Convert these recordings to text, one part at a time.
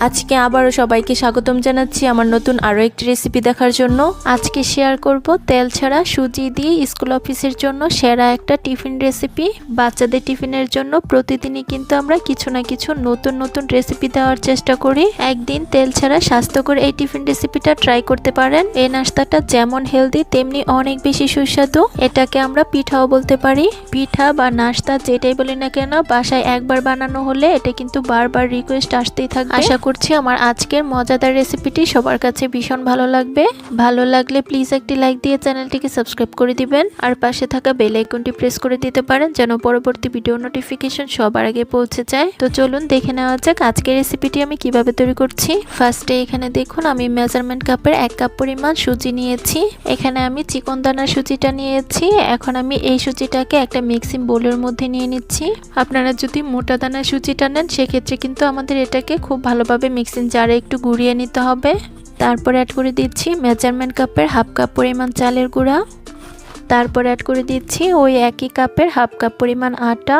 আজকে আবারও সবাইকে স্বাগতম জানাচ্ছি আমার নতুন আরও একটি রেসিপি দেখার জন্য। আজকে শেয়ার করব তেল ছাড়া সুজি দিয়ে স্কুল অফিসের জন্য সেরা একটা টিফিন রেসিপি বাচ্চাদের টিফিনের জন্য প্রতিদিনই কিন্তু আমরা কিছু না কিছু নতুন নতুন রেসিপি দেওয়ার চেষ্টা করি। একদিন তেল ছাড়া স্বাস্থ্যকর এই টিফিন রেসিপিটা ট্রাই করতে পারেন। এই নাস্তাটা যেমন হেলদি তেমনি অনেক বেশি সুস্বাদু। এটাকে আমরা পিঠাও বলতে পারি। পিঠা বা নাস্তা যেটাই বলি না কেন, বাসায় একবার বানানো হলে এটা কিন্তু বারবার রিকোয়েস্ট আসতেই থাকবে। আশা করছি। আমার আজকের মজাদার রেসিপিটি সবার কাছে ভীষণ ভালো লাগবে। ভালো লাগলে প্লিজ একটি লাইক দিয়ে চ্যানেলটিকে সাবস্ক্রাইব করে দিবেন। আর পাশে থাকা বেল আইকনটি প্রেস করে দিতে পারেন যেন পরবর্তী ভিডিও নোটিফিকেশন সবার আগে পৌঁছে যায়। তো চলুন দেখে নেওয়া যাক আজকের রেসিপিটি আমি কীভাবে তৈরি করছি। ফার্স্টে এখানে দেখুন, আমি মেজারমেন্ট কাপের এক কাপ পরিমাণ সুজি নিয়েছি। এখানে আমি চিকন দানার সুজিটা নিয়েছি। এখন আমি এই সুজিটাকে একটা মিক্সিং বোলের মধ্যে নিয়ে নিচ্ছি। আপনারা যদি মোটা দানার সুজিটা নেন, সেক্ষেত্রে কিন্তু আমাদের এটাকে খুব ভালোভাবে মিক্সিং জারে একটু গুঁড়িয়ে নিতে হবে। তারপর অ্যাড করে দিচ্ছি মেজারমেন্ট কাপের হাফ কাপ পরিমাণ চালের গুঁড়া। তারপর অ্যাড করে দিচ্ছি ওই একই কাপের হাফ কাপ পরিমাণ আটা।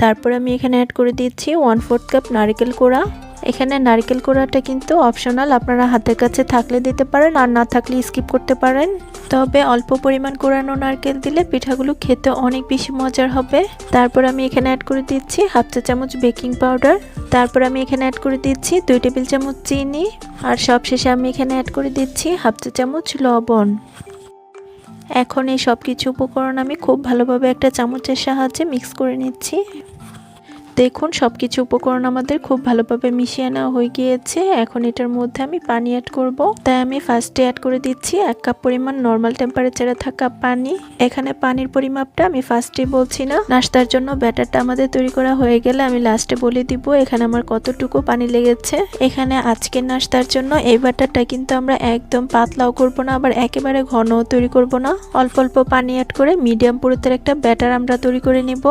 তারপর আমি এখানে অ্যাড করে দিচ্ছি ওয়ান ফোর্থ কাপ নারকেল কোড়া এখানে নারকেল কোড়াটা কিন্তু অপশনাল আপনারা হাতের কাছে থাকলে দিতে পারেন আর না থাকলে স্কিপ করতে পারেন। তবে অল্প পরিমাণ কোরানো নারকেল দিলে পিঠাগুলো খেতে অনেক বেশি মজার হবে। তারপর আমি এখানে অ্যাড করে দিচ্ছি হাফ চা চামচ বেকিং পাউডার তারপর আমি এখানে অ্যাড করে দিচ্ছি দুই টেবিল চামচ চিনি। আর সবশেষে আমি এখানে অ্যাড করে দিচ্ছি হাফ চা চামচ লবণ। এখন এই সব কিছু উপকরণ আমি খুব ভালোভাবে একটা চামচের সাহায্যে মিক্স করে নিচ্ছি। দেখুন সব কিছু উপকরণ আমাদের খুব ভালোভাবে মিশিয়ে নেওয়া হয়ে গিয়েছে। এখন এটার মধ্যে আমি পানি অ্যাড করব। তাই আমি ফার্স্টে অ্যাড করে দিচ্ছি এক কাপ পরিমাণ নর্মাল টেম্পারেচারে থাকা পানি। এখানে পানির পরিমাপটা আমি ফার্স্টে বলছি না। নাস্তার জন্য ব্যাটারটা আমাদের তৈরি করা হয়ে গেলে আমি লাস্টে বলে দিব এখানে আমার কতটুকু পানি লেগেছে। এখানে আজকের নাস্তার জন্য এই ব্যাটারটা কিন্তু আমরা একদম পাতলাও করব না, আবার একেবারে ঘনও তৈরি করব না। অল্প অল্প পানি অ্যাড করে মিডিয়াম পুরুতের একটা ব্যাটার আমরা তৈরি করে নিব।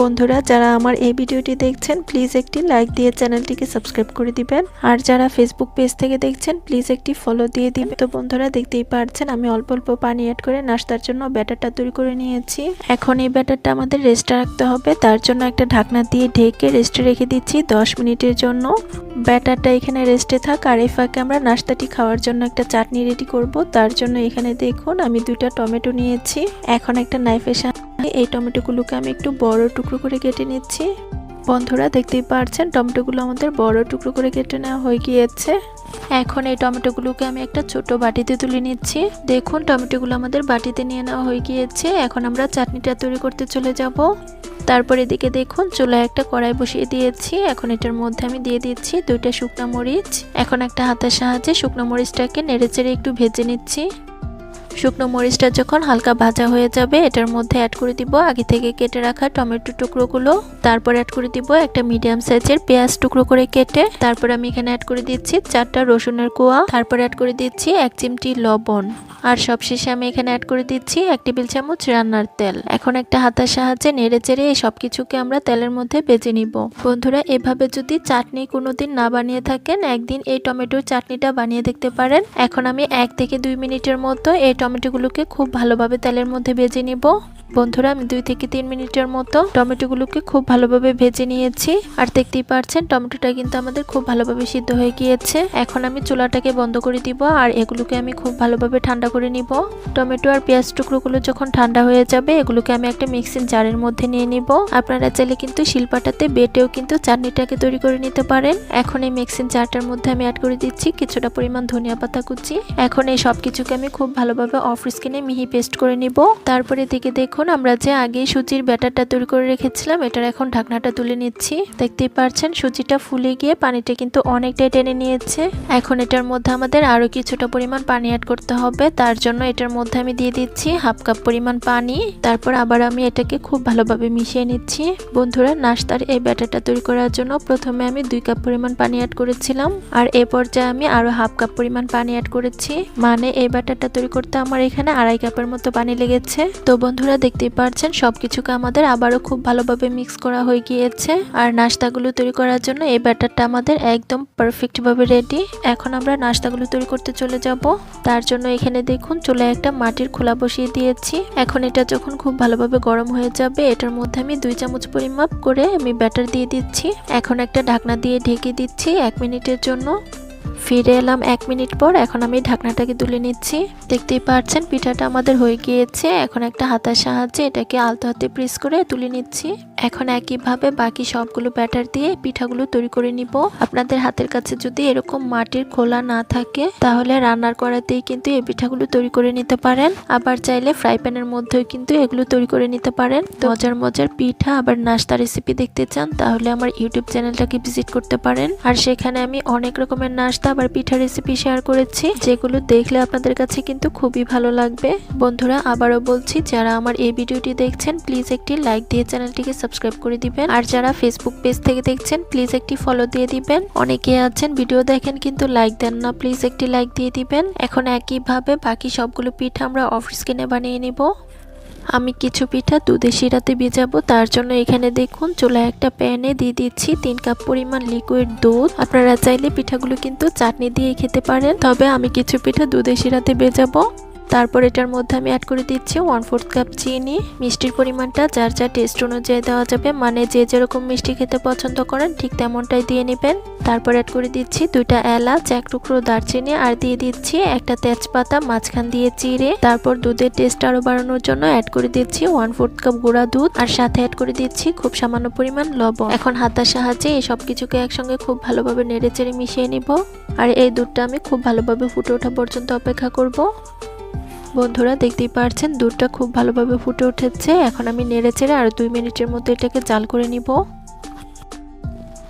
বন্ধুরা, যারা আমার এই ভিডিওটি দেখছেন প্লিজ একটি লাইক দিয়ে চ্যানেলটিকে সাবস্ক্রাইব করে দিবেন। আর যারা ফেসবুক পেজ থেকে দেখছেন প্লিজ একটি ফলো দিয়ে দিবেন। তো বন্ধুরা, দেখতেই পারছেন, আমি অল্প অল্প পানি অ্যাড করে নাস্তার জন্য ব্যাটারটা তৈরি করে নিয়েছি। এখন এই ব্যাটারটা আমাদের রেস্টে রাখতে হবে। তার জন্য একটা ঢাকনা দিয়ে ঢেকে রেস্টে রেখে দিচ্ছি দশ মিনিটের জন্য। ব্যাটারটা এখানে রেস্টে থাক, আর এই ফাঁকে আমরা নাস্তাটি খাওয়ার জন্য একটা চাটনি রেডি করব। তার জন্য এখানে দেখুন, আমি দুইটা টমেটো নিয়েছি। এখন একটা নাইফের সাহায্যে এই টমেটোগুলোকে আমি একটু বড় টুকরো করে কেটে নিচ্ছি। বন্ধুরা দেখতেই পারছেন, টমেটোগুলো আমাদের বড় টুকরো করে কেটে নেওয়া হয়ে গিয়েছে। এখন এই টমেটোগুলোকে আমি একটা ছোট বাটিতে তুলে নিচ্ছি। দেখুন, টমেটোগুলো আমাদের বাটিতে নিয়ে নেওয়া হয়ে গিয়েছে। এখন আমরা চাটনিটা তৈরি করতে চলে যাব। তারপর এদিকে দেখুন, চুলায় একটা কড়াই বসিয়ে দিয়েছি। এখন এটার মধ্যে আমি দিয়ে দিচ্ছি দুইটা শুকনো মরিচ। এখন একটা হাতের সাহায্যে শুকনো মরিচটাকে নেড়ে চেড়ে একটু ভেজে নিচ্ছি। শুকনো মরিচটা যখন হালকা ভাজা হয়ে যাবে, এটার মধ্যে অ্যাড করে দিব আগে থেকে কেটে রাখা টমেটো টুকরোগুলো। তারপর অ্যাড করে দিব একটা মিডিয়াম সাইজের পেঁয়াজ টুকরো করে কেটে। তারপর আমি এখানে অ্যাড করে দিচ্ছি চারটা রসুনের কোয়া। তারপর অ্যাড করে দিচ্ছি এক চিমটি লবণ। আর সবশেষে আমি এখানে অ্যাড করে দিচ্ছি এক টেবিল চামচ রান্নার তেল। এখন একটা হাতার সাহায্যে নেড়ে চেড়ে এই সব কিছুকে আমরা তেলের মধ্যে বেজে নিব। বন্ধুরা, এভাবে যদি চাটনি কোনোদিন না বানিয়ে থাকেন, একদিন এই টমেটোর চাটনিটা বানিয়ে দেখতে পারেন। এখন আমি এক থেকে দুই মিনিটের মতো এই টমেটোগুলোকে খুব ভালোভাবে তেলের মধ্যে ভেজে নিব। বন্ধুরা, আমি দুই থেকে তিন মিনিটের মতো টমেটোগুলোকে খুব ভালোভাবে ভেজে নিয়েছি। আর দেখতেই পারছেন, টমেটোটা কিন্তু আমাদের খুব ভালোভাবে সিদ্ধ হয়ে গিয়েছে। এখন আমি চুলাটাকে বন্ধ করে দিব আর এগুলোকে আমি খুব ভালোভাবে ঠান্ডা করে নিব। টমেটো আর পেঁয়াজ টুকরোগুলো যখন ঠান্ডা হয়ে যাবে, এগুলোকে আমি একটা মিক্সিং জারের মধ্যে নিয়ে নিব। আপনারা চাইলে কিন্তু শিলপাটাতে বেটেও কিন্তু চাটনিটাকে তৈরি করে নিতে পারেন। এখন এই মিক্সিং জারটার মধ্যে আমি অ্যাড করে দিচ্ছি কিছুটা পরিমাণ ধনিয়া পাতা কুচি। এখন এই সব কিছুকে আমি খুব ভালোভাবে অফ স্কিনে মিহি পেস্ট করে নিব? তারপরে দিকে দেখুন, আমরা যে আগে সুজির ব্যাটারটা তৈরি করে রেখেছিলাম, এটার এখন ঢাকনাটা তুলে নিচ্ছি। দেখতেই পারছেন সুজিটা ফুলে গিয়ে পানিটা কিন্তু অনেকটাই টেনে নিয়েছে। এখন এটার মধ্যে আমাদের আরও কিছুটা পরিমাণ পানি অ্যাড করতে হবে। তার জন্য এটার মধ্যে আমি দিয়ে দিচ্ছি হাফ কাপ পরিমাণ পানি। তারপর আবার আমি এটাকে খুব ভালোভাবে মিশিয়ে নিচ্ছি। বন্ধুরা, নাস্তার এই ব্যাটারটা তৈরি করার জন্য প্রথমে আমি দুই কাপ পরিমাণ পানি অ্যাড করেছিলাম। আর এ পর্যায়ে আমি আরও হাফ কাপ পরিমাণ পানি অ্যাড করেছি। মানে এই ব্যাটারটা তৈরি করতে আমার এখানে আড়াই কাপের মতো পানি লেগেছে। তো বন্ধুরা দেখ দেখতেই পাচ্ছেন সবকিছুকে আমাদের আবারও খুব ভালোভাবে মিক্স করা হয়ে গিয়েছে। আর নাস্তাগুলো তৈরি করার জন্য এই ব্যাটারটা আমাদের একদম পারফেক্ট ভাবে রেডি এখন আমরা নাস্তাগুলো তৈরি করতে চলে যাব। তার জন্য এখানে দেখুন, চুলায় একটা মাটির খোলা বসিয়ে দিয়েছি। এখন এটা যখন খুব ভালোভাবে গরম হয়ে যাবে, এটার মধ্যে আমি দুই চামচ পরিমাপ করে আমি ব্যাটার দিয়ে দিচ্ছি। এখন একটা ঢাকনা দিয়ে ঢেকে দিচ্ছি এক মিনিটের জন্য। ফিরে এলাম এক মিনিট পর। এখন আমি ঢাকনাটাকে তুলে নিচ্ছি। দেখতেই পাচ্ছেন পিঠাটা আমাদের হয়ে গিয়েছে। এখন একটা হাতার সাহায্যে এটাকে আলতো হাতে প্রেস করে তুলে নিচ্ছি। এখন একইভাবে বাকি সবগুলো ব্যাটার দিয়ে পিঠাগুলো তৈরি করে নিব। আপনাদের হাতের কাছে যদি এরকম মাটির খোলা না থাকে, তাহলে রান্নার করাতেই কিন্তু এই পিঠাগুলো তৈরি করে নিতে পারেন। আবার চাইলে ফ্রাই প্যানের মধ্যেও কিন্তু এগুলো তৈরি করে নিতে পারেন। মজার মজার পিঠা আবার নাস্তা রেসিপি দেখতে চান, তাহলে আমার ইউটিউব চ্যানেলটাকে ভিজিট করতে পারেন। আর সেখানে আমি অনেক রকমের নাস্তা আবার পিঠা রেসিপি শেয়ার করেছি, যেগুলো দেখলে আপনাদের কাছে কিন্তু খুবই ভালো লাগবে। বন্ধুরা, আবারও বলছি, যারা আমার এই ভিডিওটি দেখছেন প্লিজ একটি লাইক দিয়ে চ্যানেলটিকে সাবস্ক্রাইব করে দিবেন। আর যারা ফেসবুক পেজ থেকে দেখছেন প্লিজ একটি ফলো দিয়ে দিবেন। অনেকে আছেন ভিডিও দেখেন কিন্তু লাইক দেন না প্লিজ একটি লাইক দিয়ে দিবেন। এখন একইভাবে বাকি সবগুলো পিঠা আমরা অফ স্ক্রিনে বানিয়ে নিব। আমি কিছু পিঠা দুধে শিরাতে ভিজাবো, তার জন্য এখানে দেখুন, চুলায় একটা প্যানে দিয়ে দিচ্ছি তিন কাপ পরিমাণ লিকুইড দুধ। আপনারা চাইলে পিঠাগুলো কিন্তু চাটনি দিয়ে খেতে পারেন। তবে আমি কিছু পিঠা দুধে শিরাতে ভেজাবো। তারপর এটার মধ্যে আমি অ্যাড করে দিচ্ছি ওয়ান ফোর্থ কাপ চিনি। মিষ্টির পরিমাণটা যার যার টেস্ট অনুযায়ী দেওয়া যাবে মানে যে যেরকম মিষ্টি খেতে পছন্দ করেন, ঠিক তেমনটাই দিয়ে নেবেন। তারপর অ্যাড করে দিচ্ছি দুইটা এলাচ, এক টুকরো দারচিনি, আর দিয়ে দিচ্ছি একটা তেজপাতা, মাঝখান দিয়ে চিড়ে। তারপর দুধের টেস্ট আরও বাড়ানোর জন্য অ্যাড করে দিচ্ছি ওয়ান ফোর্থ কাপ গুঁড়া দুধ, আর সাথে অ্যাড করে দিচ্ছি খুব সামান্য পরিমাণ লবণ। এখন হাতার সাহায্যে এই সব কিছুকে একসঙ্গে খুব ভালোভাবে নেড়ে চেড়ে মিশিয়ে নিব। আর এই দুধটা আমি খুব ভালোভাবে ফুটে ওঠা পর্যন্ত অপেক্ষা করব। বন্ধুরা দেখতেই পারছেন, দুধটা খুব ভালোভাবে ফুটে উঠেছে। এখন আমি নেড়ে চেড়ে আর দুই মিনিটের মধ্যে এটাকে জাল করে নিব।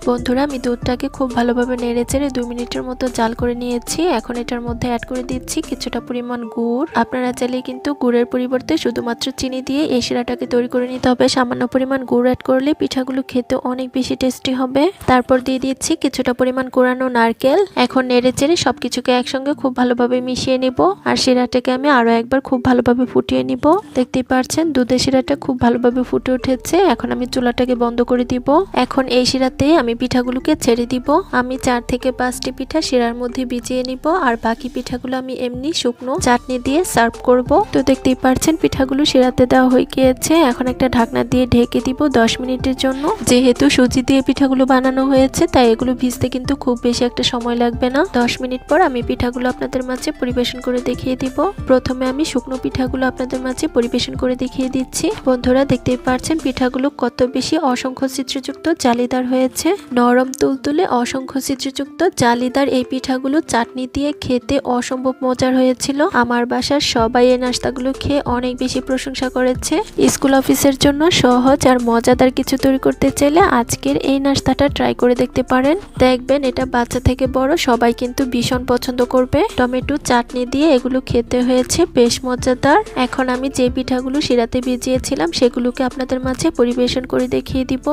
বন্ধুরা, আমি দুধটাকে খুব ভালোভাবে নেড়ে চেড়ে দুই মিনিটের মতো জাল করে নিয়েছি। এখন এটার মধ্যে অ্যাড করে দিচ্ছি কিছুটা পরিমাণ গুড়। আপনারা চাইলে কিন্তু গুড়ের পরিবর্তে শুধুমাত্র চিনি দিয়ে এই শিরাটাকে তৈরি করে নিতে হবে। সামান্য পরিমাণ গুড় অ্যাড করলে পিঠাগুলো খেতে অনেক বেশি টেস্টি হবে। তারপর দিয়ে দিচ্ছি কিছুটা পরিমাণ কোরানো নারকেল। এখন নেড়ে চেড়ে সবকিছুকে একসঙ্গে খুব ভালোভাবে মিশিয়ে নিব। আর শিরাটাকে আমি আরও একবার খুব ভালোভাবে ফুটিয়ে নিব। দেখতেই পারছেন, দুধের শিরাটা খুব ভালোভাবে ফুটে উঠেছে। এখন আমি চুলাটাকে বন্ধ করে দিব। এখন এই শিরাতে আমি পিঠাগুলোকে ছেড়ে দিব। আমি চার থেকে পাঁচটি পিঠা শিরার মধ্যে ভিজিয়ে নিব আর বাকি পিঠাগুলো আমি এমনি শুকনো চাটনি দিয়ে সার্ভ করব। তো দেখতেই পারছেন, পিঠাগুলো শিরাতে দেওয়া হয়ে গিয়েছে। এখন একটা ঢাকনা দিয়ে ঢেকে দিব দশ মিনিটের জন্য। যেহেতু সুজি দিয়ে পিঠাগুলো বানানো হয়েছে, তাই এগুলো ভিজতে কিন্তু খুব বেশি একটা সময় লাগবে না। দশ মিনিট পর আমি পিঠাগুলো আপনাদের মাঝে পরিবেশন করে দেখিয়ে দিব। প্রথমে আমি শুকনো পিঠাগুলো আপনাদের মাঝে পরিবেশন করে দেখিয়ে দিচ্ছি। বন্ধুরা, দেখতেই পারছেন, পিঠাগুলো কত বেশি অসংখ্য চিত্রযুক্ত জালিদার হয়েছে। নরম তুলতুলে অসংখ্য চিত্রযুক্ত জালিদার এই পিঠাগুলো চাটনি দিয়ে খেতে অসম্ভব মজার হয়েছিল। আমার বাসার সবাই এই নাস্তাগুলো খেয়ে অনেক বেশি প্রশংসা করেছে। স্কুল অফিসের জন্য সহজ আর মজাদার কিছু তৈরি করতে চাইলে আজকের এই নাস্তাটা ট্রাই করে দেখতে পারেন। দেখবেন এটা বাচ্চা থেকে বড়, সবাই কিন্তু ভীষণ পছন্দ করবে। টমেটো চাটনি দিয়ে এগুলো খেতে হয়েছে, বেশ মজাদার। এখন আমি যে পিঠাগুলো শিরাতে ভিজিয়েছিলাম, সেগুলোকে আপনাদের মাঝে পরিবেশন করে দেখিয়ে দিব।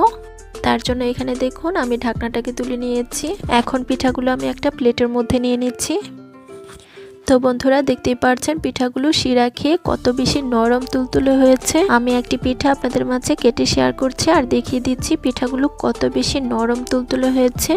তার জন্য এখানে দেখুন, আমি ঢাকনাটাকে তুলে নিয়েছি। এখন পিঠাগুলো আমি একটা প্লেটের মধ্যে নিয়ে নিচ্ছি। তো বন্ধুরা, দেখতেই পারছেন, পিঠাগুলো শিরা খেয়ে কত বেশি নরম তুলতুলে হয়েছে। আমি একটি পিঠা আপনাদের মাঝে কেটে শেয়ার করছি আর দেখিয়ে দিচ্ছি পিঠাগুলো কত বেশি নরম তুলতুলে হয়েছে।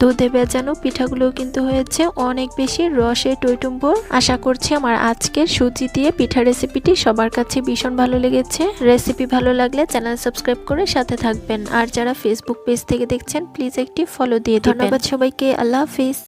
দুধে বেজানো পিঠাগুলো কিন্তু হয়েছে। অনেক বেশি রসে টৈটুম্বর আশা করছি আমার আজকের সুজি দিয়ে পিঠা রেসিপিটি সবার কাছে ভীষণ ভালো লেগেছে। রেসিপি ভালো লাগলে চ্যানেল সাবস্ক্রাইব করে সাথে থাকবেন। আর যারা ফেসবুক পেজ থেকে দেখছেন প্লিজ একটি ফলো দিয়ে ধন্যবাদ সবাইকে। আল্লাহ হাফিজ।